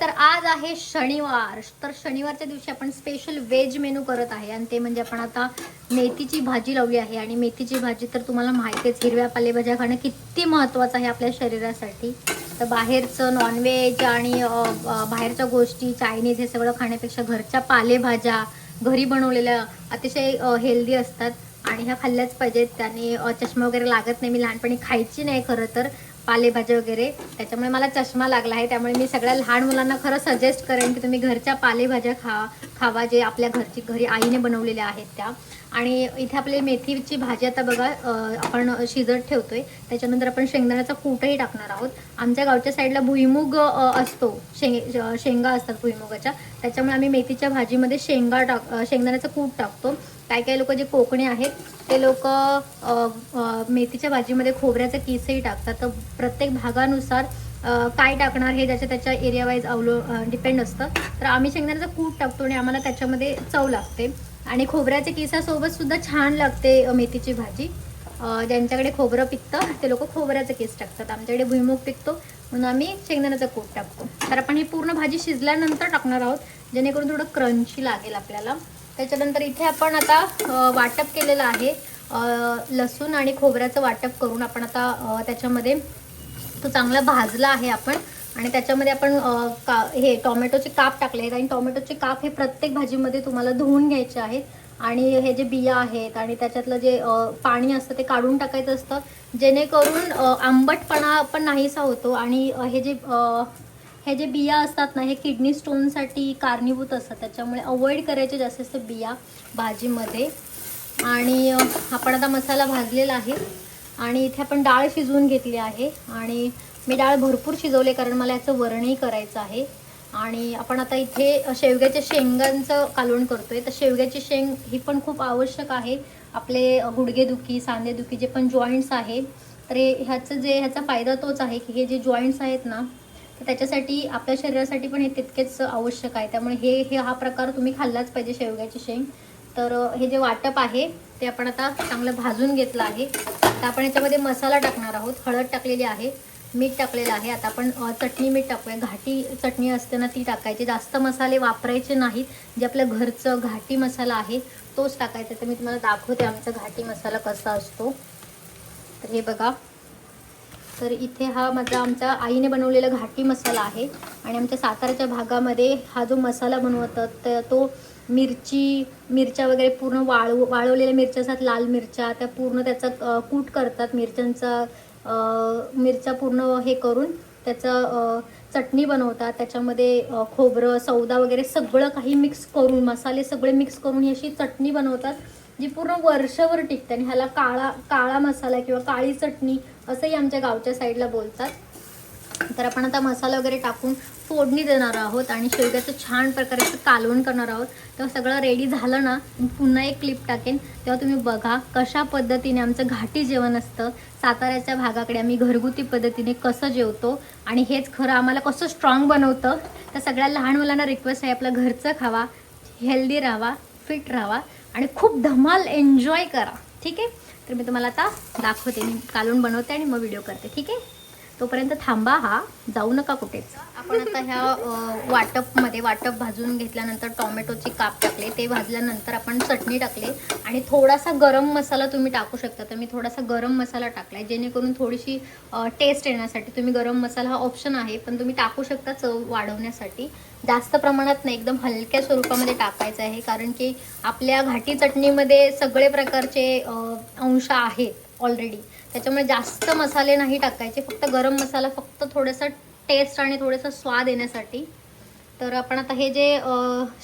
तर आज आहे शनिवार. तर शनिवारच्या दिवशी आपण स्पेशल व्हेज मेनू करत आहे. आणि ते म्हणजे आपण आता मेथीची भाजी लावली आहे. आणि मेथीची भाजी तर तुम्हाला माहितीच हिरव्या पालेभाज्या खाणं किती महत्त्वाचं आहे आपल्या शरीरासाठी. तर बाहेरचं नॉनव्हेज आणि बाहेरच्या गोष्टी चायनीज हे सगळं खाण्यापेक्षा घरच्या पालेभाज्या घरी बनवलेल्या अतिशय हेल्दी असतात. आणि ह्या खाल्ल्याच पाहिजेत. त्याने चष्मा वगैरे लागत नाही. मी लहानपणी खायची नाही खरं तर. पालेभाज्या वगैरे. त्याच्यामुळे मला चष्मा लागला आहे. त्यामुळे मी सगळ्या लहान मुलांना खरं सजेस्ट करेन की तुम्ही घरच्या पालेभाज्या खा खावा जे आपल्या घरची घरी आईने बनवलेल्या आहेत त्या. आणि इथे आपली मेथीची भाजी आता बघा आपण शिजत ठेवतोय. त्याच्यानंतर आपण शेंगदाण्याचा कूटही टाकणार आहोत. आमच्या गावच्या साईडला भुईमुग असतो. शेंग शेंगा असतात भुईमुगाच्या. त्याच्यामुळे आम्ही मेथीच्या भाजीमध्ये शेंगा टाक शेंगदाण्याचा शेंगदाण्याचं कूट टाकतो. काही काही लोक जे कोकणी आहेत ते लोक मेथीच्या भाजीमध्ये खोबऱ्याचं किसही टाकतात. तर प्रत्येक भागानुसार काय टाकणार हे ज्याच्या त्याच्या एरिया वाईज अवलो डिपेंड असतं. तर आम्ही शेंगदाण्याचं कूट टाकतो आणि आम्हाला त्याच्यामध्ये चव लागते. आणि खोबऱ्याच्या किसासोबत सुद्धा छान लागते मेथीची भाजी. ज्यांच्याकडे खोबरं पिकतं ते लोक खोबऱ्याचं केस टाकतात. आमच्याकडे भुईमुग पिकतो म्हणून आम्ही शेंगदाण्याचा कूट टाकतो. तर आपण ही पूर्ण भाजी शिजल्यानंतर टाकणार आहोत जेणेकरून थोडं क्रंची लागेल आपल्याला. त्याच्यानंतर इथे आपण आता वाटप केलेलं आहे. लसूण आणि खोबऱ्याचं वाटप करून आपण आता त्याच्यामध्ये तो चांगला भाजला आहे आपण. आणि त्याच्यामध्ये आपण का हे टोमॅटोचे काप टाकले आहेत. आणि टोमॅटोचे काप हे प्रत्येक भाजीमध्ये तुम्हाला धुवून घ्यायचे आहेत. आणि हे जे बिया आहेत आणि त्याच्यातलं जे पाणी असतं ते काढून टाकायचं असतं. जेणेकरून आंबटपणा पण नाहीसा होतो. आणि हे जे हे जे बिया असतात ना हे किडनी स्टोनसाठी कारणीभूत असतात. त्याच्यामुळे अवॉइड करायचे जास्तीत जास्त बिया भाजीमध्ये. आणि आपण आता मसाला भाजलेला आहे. आणि इथे आपण डाळ शिजवून घेतली आहे. आणि मी डाळ भरपूर शिजवले कारण मला याचं वरणही करायचं आहे. आणि आपण आता इथे शेवग्याच्या शेंगांचं कालवण करतोय. तर शेवग्याची शेंग ही पण खूप आवश्यक आहे. आपले गुडघेदुखी सांधेदुखी जे पण जॉईंट्स आहे तर हे ह्याचं जे ह्याचा फायदा तोच आहे की हे जे जॉईंट्स आहेत ना तर त्याच्यासाठी आपल्या शरीरासाठी पण हे तितकेच आवश्यक आहे. त्यामुळे हे हे हा प्रकार तुम्ही खाल्लाच पाहिजे शेवग्याची शेंग. तर हे जे वाटप आहे ते आपण आता चांगलं भाजून घेतलं आहे. आता आपण याच्यामध्ये मसाला टाकणार आहोत. हळद टाकलेली आहे मीठ टाकलेलं आहे. आता आपण चटणी मीठ टाकूया. घाटी चटणी असते ना ती टाकायची. जास्त मसाले वापरायचे नाहीत. जे आपलं घरचं घाटी मसाला आहे तोच टाकायचा. तर मी तुम्हाला दाखवते आमचा घाटी मसाला कसा असतो. तर हे बघा. तर इथे हा माझा आमच्या आईने बनवलेला घाटी मसाला आहे. आणि आमच्या साताऱ्याच्या भागामध्ये हा जो मसाला बनवतात तर तो मिरची मिरच्या वगैरे पूर्ण वाळव वाळवलेल्या मिरच्या असतात लाल मिरच्या त्या पूर्ण त्याचा कूट करतात मिरच्यांचा मिरच्या पूर्ण हे करून त्याचं चटणी बनवतात. त्याच्यामध्ये खोबरं सौदा वगैरे सगळं काही मिक्स करून मसाले सगळे मिक्स करून ही अशी चटणी बनवतात. जी पूर्ण वर्षभर टिकते आणि ह्याला काळा काळा मसाला किंवा काळी चटणी असंही आमच्या गावच्या साईडला बोलतात. तर आपण आता मसाला वगैरे टाकून फोडणी देणार आहोत आणि शेवग्याचं छान प्रकारे असं कालवण करणार आहोत. तेव्हा सगळं रेडी झालं ना पुन्हा एक क्लिप टाकेन. तेव्हा तुम्ही बघा कशा पद्धतीने आमचं घाटी जेवण असतं. साताऱ्याच्या भागाकडे आम्ही घरगुती पद्धतीने कसं जेवतो आणि हेच खरं आम्हाला कसं स्ट्रॉंग बनवतं. तर सगळ्या लहान मुलांना रिक्वेस्ट आहे आपलं घरचं खावा हेल्दी राहावा फिट राहावा. आणि खूप धमाल एन्जॉय करा. ठीक आहे? तर मी तुम्हाला आता दाखवते. मी कालून बनवते आणि मग व्हिडिओ करते. ठीक आहे? तोपर्यंत थांबा हा जाऊ नका कुठेच. आपण आता ह्या वाटपमध्ये वाटप भाजून घेतल्यानंतर टोमॅटोचे काप टाकले ते भाजल्यानंतर आपण चटणी टाकले आणि थोडासा गरम मसाला तुम्ही टाकू शकता. तर मी थोडासा गरम मसाला टाकला आहे जेणेकरून थोडीशी टेस्ट येण्यासाठी तुम्ही गरम मसाला हा ऑप्शन आहे पण तुम्ही टाकू शकता चव वाढवण्यासाठी. जास्त प्रमाणात नाही एकदम हलक्या स्वरूपामध्ये टाकायचं आहे कारण की आपल्या घाटी चटणीमध्ये सगळे प्रकारचे अंश आहेत ऑलरेडी त्याच्यामुळे जास्त मसाले नाही टाकायचे फक्त गरम मसाला फक्त थोडंसं टेस्ट आणि थोडंसं स्वाद येण्यासाठी. तर आपण आता हे जे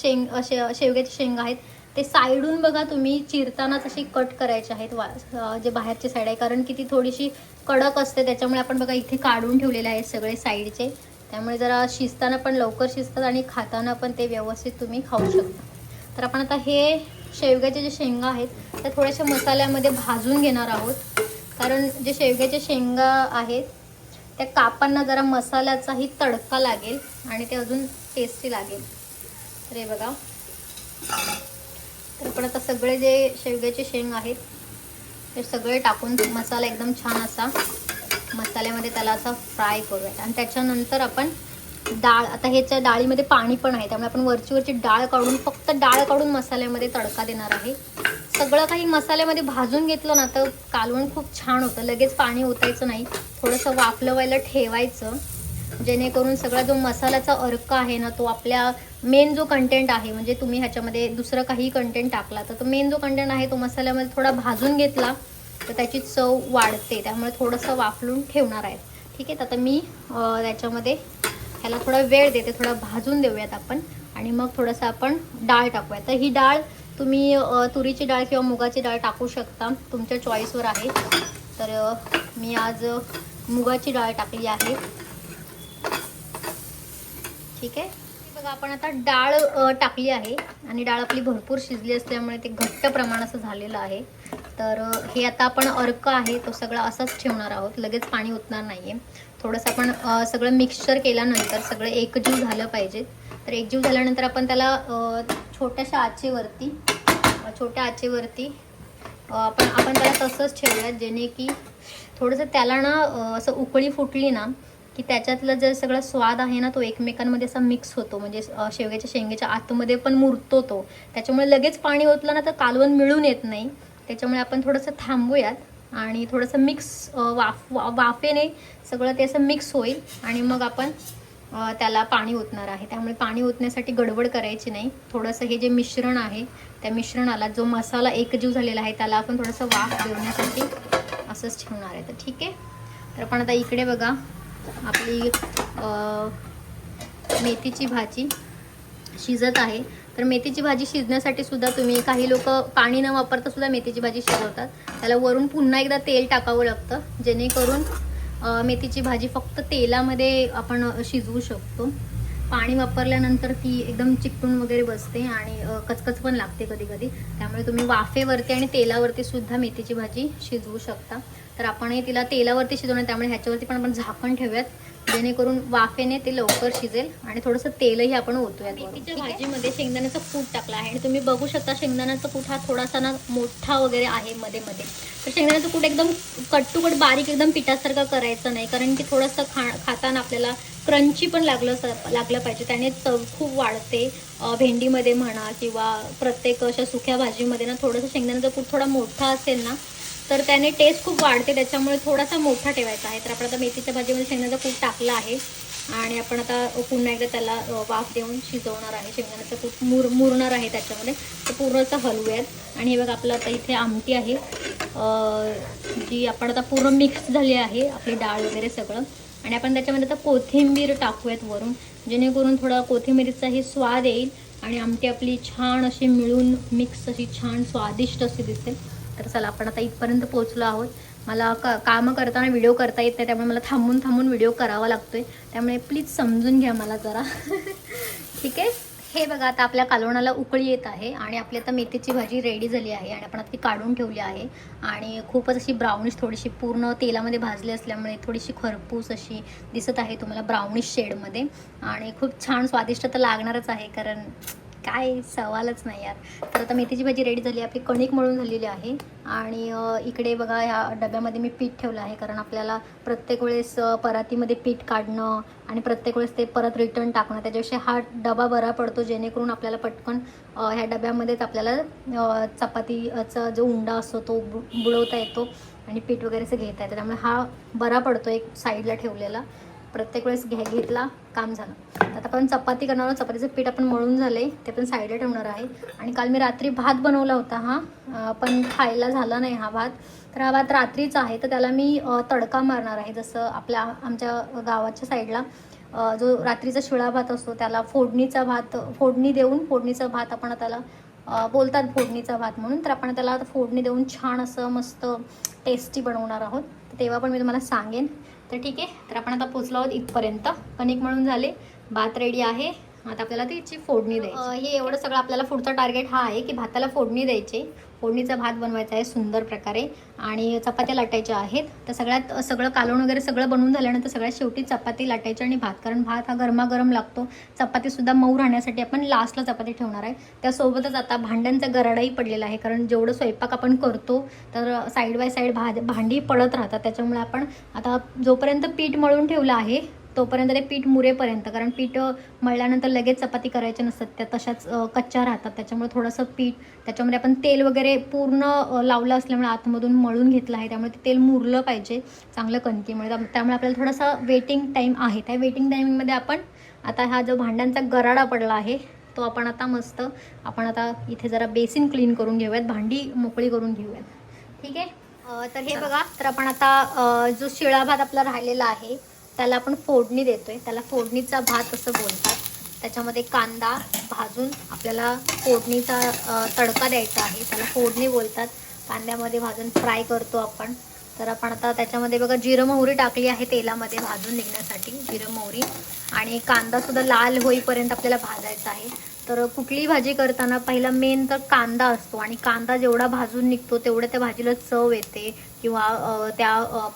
शेंग शे शेवग्याचे शेंग आहेत ते साईडून बघा तुम्ही चिरतानाच अशी कट करायचे आहेत वा जे बाहेरची साईड आहे. कारण की ती थोडीशी कडक असते त्याच्यामुळे आपण बघा इथे काढून ठेवलेले आहेत सगळे साईडचे. त्यामुळे जरा शिजताना पण लवकर शिजतात आणि खाताना पण ते व्यवस्थित तुम्ही खाऊ शकता. तर आपण आता हे शेवग्याचे जे शेंगा आहेत त्या थोड्याशा मसाल्यामध्ये भाजून घेणार आहोत. कारण जे शेवग्याचे शेंगा आहेत त्या कापांना जरा मसाल्याचाही तडका लागेल आणि ते अजून टेस्टी लागेल. तर हे बघा. तर पण आता सगळे जे शेवग्याचे शेंग आहेत ते सगळे टाकून मसाला एकदम छान असा मसाल्यामध्ये त्याला असा फ्राय करूयात. आणि त्याच्यानंतर आपण डाळ आता ह्याच्या डाळीमध्ये पाणी पण आहे त्यामुळे आपण वरची वरची डाळ काढून फक्त डाळ काढून मसाल्यामध्ये तडका देणार आहे. सगळं काही मसाल्यामध्ये भाजून घेतलं ना तर कालवण खूप छान होतं. लगेच पाणी ओतायचं नाही. थोडंसं वाफलं व्हायला ठेवायचं. जेणेकरून सगळा जो मसाल्याचा अर्क आहे ना तो आपल्या मेन जो कंटेंट आहे म्हणजे तुम्ही ह्याच्यामध्ये दुसरं काही कंटेंट टाकला तर तो मेन जो कंटेंट आहे तो मसाल्यामध्ये थोडा भाजून घेतला तर त्याची चव वाढते. त्यामुळे थोडंसं वाफलून ठेवणार आहे ठीक आहे तर आता मी त्याच्यामध्ये ह्याला थोडा वेळ देते थोडा भाजून देऊयात आपण. आणि मग थोडंसं आपण डाळ टाकूया तर ही डाळ तुम्ही तुरीची डाळ किंवा मुगाची डाळ टाकू शकता. तुमच्या चॉईसवर आहे. तर मी आज मुगाची डाळ टाकली आहे. ठीक आहे? बघा आपण आता डाळ टाकली आहे. आणि डाळ आपली भरपूर शिजली असल्यामुळे ते घट्ट प्रमाण असं झालेलं आहे. तर हे आता आपण अर्क आहे तो सगळा असाच ठेवणार आहोत. लगेच पाणी ओतणार नाही आहे थोडंसं आपण सगळं मिक्सचर केल्यानंतर सगळं एकजीव झालं पाहिजे. तर एकजीव झाल्यानंतर आपण त्याला छोट्याशा आचेवरती छोट्या आचेवरती आपण आपण त्याला तसंच ठेवूयात जेणे की थोडंसं त्याला ना असं उकळी फुटली ना की त्याच्यातलं जे सगळा स्वाद आहे ना तो एकमेकांमध्ये असा मिक्स होतो. म्हणजे शेवग्याच्या शेंगेच्या आतमध्ये पण मुरतो तो. त्याच्यामुळे लगेच पाणी ओतलं ना तर कालवण मिळून येत नाही. त्याच्यामुळे आपण थोडंसं थांबूयात आणि थोडंसं मिक्स वाफ वा- वाफेने सगळं ते असं मिक्स होईल आणि मग आपण त्याला पाणी ओतणार आहे. त्यामुळे पाणी ओतण्यासाठी गडबड करायची नाही. थोडंसं हे जे मिश्रण आहे त्या मिश्रणाला जो मसाला एकजीव झालेला आहे त्याला आपण थोडंसं वाफ देण्यासाठी असंच ठेवणार आहे. तर ठीक आहे? तर आपण आता इकडे बघा आपली मेथीची भाजी शिजत आहे. तर मेथीची भाजी शिजण्यासाठी सुद्धा तुम्ही काही लोक पाणी न वापरता सुद्धा मेथीची भाजी शिजवतात. त्याला वरून पुन्हा एकदा तेल टाकावं लागतं जेणेकरून मेथीची भाजी फक्त तेलामध्ये आपण शिजवू शकतो. पाणी वापरल्यानंतर ती एकदम चिकटून वगैरे बसते आणि कचकच पण लागते कधी कधी त्यामुळे तुम्ही वाफेवरती आणि तेलावरती सुद्धा मेथीची भाजी शिजवू शकता. तर आपणही तिला तेलावरती शिजवणार त्यामुळे ह्याच्यावरती पण आपण झाकण ठेवूयात. जेणेकरून वाफेने ते लवकर शिजेल आणि थोडंसं तेलही आपण ओतूया मेथीच्या भाजीमध्ये शेंगदाण्याचं कूट टाकलं आहे आणि तुम्ही बघू शकता शेंगदाण्याचा कूट हा थोडासा ना मोठा वगैरे आहे मध्ये मध्ये. तर शेंगदाण्याचं कूट एकदम कट टू कट बारीक एकदम पिठासारखं करायचं नाही कारण की थोडंसं खा खाताना आपल्याला क्रंची पण लागलं लागलं पाहिजे. त्याने चव खूप वाढते. भेंडीमध्ये म्हणा किंवा प्रत्येक अशा सुक्या भाजीमध्ये ना थोडंसं शेंगदाण्याचा कूट थोडा मोठा असेल ना तर त्याने टेस्ट खूप वाढते त्याच्यामुळे थोडासा मोठा ठेवायचा आहे. तर आपण आता मेथीच्या भाजीमध्ये शेंगदाचा कूट टाकला आहे. आणि आपण आता पुन्हा एकदा त्याला वाफ देऊन शिजवणार आहे. शेंगदाण्याचं कूट मुर मुरणार आहे त्याच्यामध्ये. तर पूर्ण असं हलवूयात. आणि हे बघा आपलं आता इथे आमटी आहे. जी आपण आता पूर्ण मिक्स झाली आहे आपली डाळ वगैरे सगळं. आणि आपण त्याच्यामध्ये आता कोथिंबीर टाकूयात वरून. जेणेकरून थोडा कोथिंबीरीचाही स्वाद येईल आणि आमटी आपली छान अशी मिळून मिक्स अशी छान स्वादिष्ट अशी दिसेल. तर चला आपण आता इथपर्यंत पोहोचलो आहोत. मला क कामं करताना व्हिडिओ करता येत नाही त्यामुळे मला थांबून थांबून व्हिडिओ करावा लागतोय. त्यामुळे प्लीज समजून घ्या मला जरा. ठीक आहे? हे बघा आता आपल्या कालवणाला उकळी येत आहे आणि आपली आता मेथीची भाजी रेडी झाली आहे आणि आपण आता ती काढून ठेवली आहे. आणि खूपच अशी ब्राउनिश थोडीशी पूर्ण तेलामध्ये भाजली असल्यामुळे थोडीशी खरपूस अशी दिसत आहे तुम्हाला ब्राउनिश शेडमध्ये आणि खूप छान स्वादिष्ट तर लागणारच आहे कारण काय सवालच नाही यार. तर आता मेथीची भाजी रेडी झाली आपली कणिक मळून झालेली आहे. आणि इकडे बघा ह्या डब्यामध्ये मी पीठ ठेवलं आहे. कारण आपल्याला प्रत्येक वेळेस परातीमध्ये पीठ काढणं आणि प्रत्येक वेळेस ते परत रिटर्न टाकणं त्याच्याविषयी हा डबा बरा पडतो. जेणेकरून आपल्याला पटकन ह्या डब्यामध्येच आपल्याला चपातीचा जो उंडा असतो तो बुडवता येतो आणि पीठ वगैरे असं घेता येतं. त्यामुळे हा बरा पडतो एक साईडला ठेवलेला. प्रत्येक वेळेस घ्या घेतला काम झालं. आपण चपाती करणार आहोत. चपातीचं पीठ आपण मळून झाले ते पण साईडला ठेवणार आहे. आणि काल मी रात्री भात बनवला होता हा. पण खायला झाला नाही हा भात. तर हा भात रात्रीचा आहे. तर त्याला मी तडका मारणार आहे. जसं आपल्या आमच्या गावाच्या साईडला जो रात्रीचा शिळा भात असतो त्याला फोडणीचा भात फोडणी देऊन फोडणीचा भात आपण त्याला बोलतात फोडणीचा भात म्हणून. तर आपण त्याला आता फोडणी देऊन छान असं मस्त टेस्टी बनवणार आहोत. तेव्हा पण मी तुम्हाला सांगेन. तर ठीक आहे. तर आपण आता पोचलो आहोत इथपर्यंत. कणिक म्हणून झाले भात रेडी आहे. आता आपल्याला त्याची फोडणी द्यायची. हे एवढं सगळं आपल्याला पुढचा टार्गेट हा आहे की भाताला फोडणी द्यायची. फोडणीचा भात बनवायचा आहे सुंदर प्रकारे. आणि चपात्या लाटायच्या आहेत. तर सगळ्यात सगळं कालवण वगैरे सगळं बनवून झाल्यानंतर सगळ्यात शेवटी चपाती लाटायची आणि भात. कारण भात हा गरमागरम लागतो. चपातीसुद्धा मऊ राहण्यासाठी आपण लास्टला चपाती ठेवणार आहे. त्यासोबतच आता भांड्यांचा गराडाही पडलेला आहे. कारण जेवढं स्वयंपाक आपण करतो तर साईड बाय साईड भा भांडी पडत राहतात. त्याच्यामुळे आपण आता जोपर्यंत पीठ मळून ठेवलं आहे तोपर्यंत ते पीठ मुरेपर्यंत कारण पीठ मळल्यानंतर लगेच चपाती करायच्या नसतात त्या तशाच कच्च्या राहतात. त्याच्यामुळे थोडंसं पीठ त्याच्यामध्ये आपण तेल वगैरे पूर्ण लावलं असल्यामुळे आतमधून मळून घेतलं आहे. त्यामुळे ते तेल मुरलं पाहिजे चांगलं कणकीमुळे. त्याम- त्यामुळे आपल्याला थोडासा वेटिंग टाईम आहे. त्या वेटिंग टायमिंगमध्ये आपण आता हा जो भांड्यांचा गराडा पडला आहे तो आपण आता मस्त आपण आता इथे जरा बेसिन क्लीन करून घेऊयात. भांडी मोकळी करून घेऊयात. ठीक आहे? तर हे बघा तर आपण आता जो शिळा भात आपला राहिलेला आहे त्याला आपण फोडणी देतोय. त्याला फोडणीचा भात असं बोलतात. त्याच्यामध्ये कांदा भाजून आपल्याला फोडणीचा तडका द्यायचा आहे. त्याला फोडणी बोलतात. कांद्यामध्ये भाजून फ्राय करतो आपण. तर आपण आता त्याच्यामध्ये बघा जिरं मोहरी टाकली आहे तेलामध्ये भाजून निघण्यासाठी जिरं मोहरी. आणि कांदा सुद्धा लाल होईपर्यंत आपल्याला भाजायचा आहे. तर कुठलीही भाजी करताना पहिला मेन तर कांदा असतो. आणि कांदा जेवढा भाजून निघतो तेवढं त्या भाजीला चव येते. किंवा त्या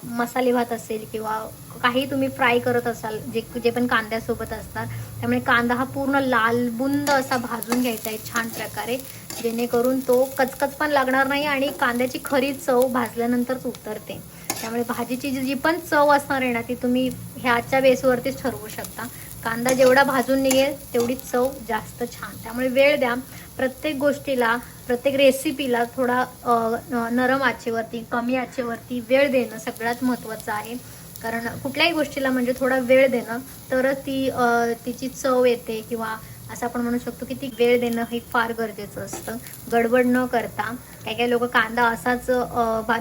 मसाले भात असेल किंवा काही तुम्ही फ्राय करत असाल जे जे पण कांद्यासोबत असतात त्यामुळे कांदा हा पूर्ण लालबुंद असा भाजून घ्यायचा आहे छान प्रकारे जेणेकरून तो कचकच पण लागणार नाही आणि कांद्याची खरी चव भाजल्यानंतरच उतरते. त्यामुळे भाजीची जी जी पण चव असणार आहे ना ती तुम्ही ह्याच्या बेसवरतीच ठरवू शकता. कांदा जेवढा भाजून निघेल तेवढी चव जास्त छान. त्यामुळे वेळ द्या. प्रत्येक गोष्टीला प्रत्येक रेसिपीला थोडा नरम आचेवरती कमी आचेवरती वेळ देणं सगळ्यात महत्त्वाचं आहे. कारण कुठल्याही गोष्टीला म्हणजे थोडा वेळ देणं तरच ती तिची चव येते किंवा असं आपण म्हणू शकतो की ती वेळ देणं हे फार गरजेचं असतं. गडबड न करता काही काही लोक कांदा असाच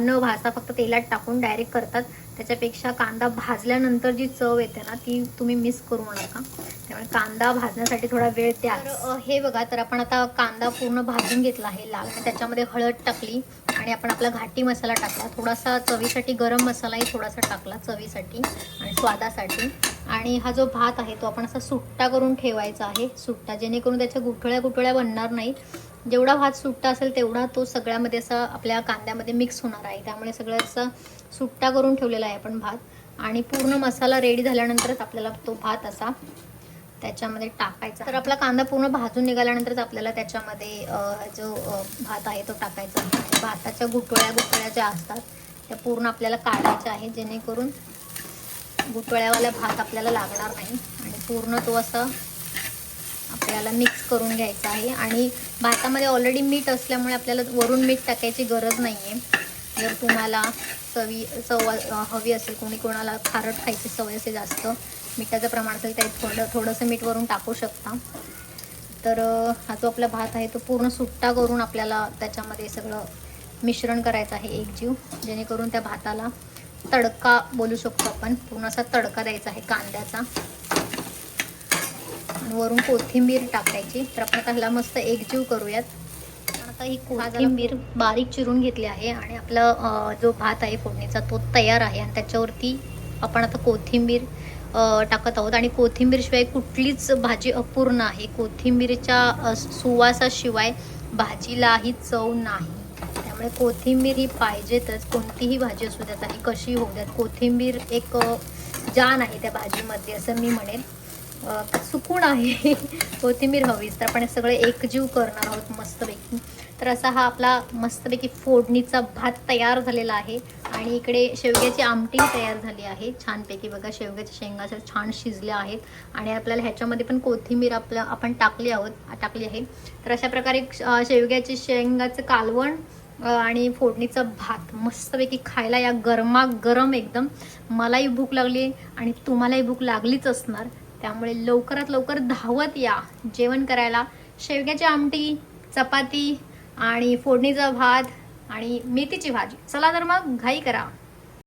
न भाजता फक्त तेलात टाकून डायरेक्ट करतात. त्याच्यापेक्षा कांदा भाजल्यानंतर जी चव येते ना ती तुम्ही मिस करू नका. त्यामुळे कांदा भाजण्यासाठी थोडा वेळ द्या. हे बघा तर आपण आता कांदा पूर्ण भाजून घेतला आहे लाल. आणि त्याच्यामध्ये हळद टाकली आणि आपण आपला घाटी मसाला टाकला. थोडासा चवीसाठी गरम मसालाही थोडासा टाकला चवीसाठी आणि स्वादासाठी. आणि हा जो भात आहे तो आपण असा सुट्टा करून ठेवायचा आहे. सुट्टा जेणेकरून त्याच्या गुठळ्या गुठळ्या बनणार नाही जेवढा भात सुट्टा असेल तेवढा तो सगळ्यामध्ये असा आपल्या कांद्यामध्ये मिक्स होणार आहे. त्यामुळे सगळं असं सुट्टा करून ठेवलेला आहे आपण भात. आणि पूर्ण मसाला रेडी झाल्यानंतरच आपल्याला तो भात असा त्याच्यामध्ये टाकायचा. तर आपला कांदा पूर्ण भाजून निघाल्यानंतरच आपल्याला त्याच्यामध्ये जो भात आहे तो टाकायचा. म्हणजे भाताच्या गुठळ्या गुठळ्या ज्या असतात त्या पूर्ण आपल्याला काढायच्या आहे जेणेकरून गुठळ्यावाला भात आपल्याला लागणार नाही. आणि पूर्ण तो असा याला मिक्स करून घ्यायचं आहे. आणि भातामध्ये ऑलरेडी मीठ असल्यामुळे आपल्याला वरून मीठ टाकायची गरज नाही आहे जर तुम्हाला चवी चव हवी असेल कोणी कोणाला खारट खायची सवय असेल जास्त मिठाचं प्रमाण असेल त्यात थोडं थोडंसं मीठ वरून टाकू शकता. तर हा जो आपला भात आहे तो पूर्ण सुट्टा करून आपल्याला त्याच्यामध्ये सगळं मिश्रण करायचं आहे एकजीव जेणेकरून त्या भाताला तडका बोलू शकतो आपण. पूर्ण असा तडका द्यायचा आहे कांद्याचा. वरून कोथिंबीर टाकायची. तर आपण त्याला मस्त एकजीव करूयात. आता ही कोथिंबीर बारीक चिरून घेतली आहे आणि आपला जो भात आहे फोडणीचा तो तयार आहे. आणि त्याच्यावरती आपण आता कोथिंबीर टाकत आहोत. आणि कोथिंबीरशिवाय कुठलीच भाजी अपूर्ण आहे. कोथिंबीरच्या सुवासाशिवाय भाजीलाही चव नाही. त्यामुळे कोथिंबीर ही पाहिजेतच. कोणतीही भाजी असू द्यात आणि कशी होऊ द्यात. कोथिंबीर एक जान आहे त्या भाजीमध्ये असं मी म्हणेन. सुकून आहे. कोथिंबीर हवीच तर आपण हे सगळे एकजीव करणार आहोत मस्तपैकी. तर असा हा आपला मस्तपैकी फोडणीचा भात तयार झालेला आहे. आणि इकडे शेवग्याची आमटी तयार झाली आहे. छानपैकी बघा शेवग्याच्या शेंगा छान शिजल्या आहेत. आणि आपल्याला ह्याच्यामध्ये पण कोथिंबीर आपलं आपण टाकली आहोत टाकली आहे. तर अशा प्रकारे शेवग्याचे शेवग्याची शेंगाचं कालवण आणि फोडणीचा भात मस्तपैकी खायला या गरमा गरम एकदम. मलाही भूक लागली आणि तुम्हालाही भूक लागलीच असणार. त्यामुळे लवकरात लवकर धावत या. जेवण करायला. शेवग्याची आमटी चपाती आणि फोडणीचा भात आणि मेथीची भाजी. चला तर मग घाई करा.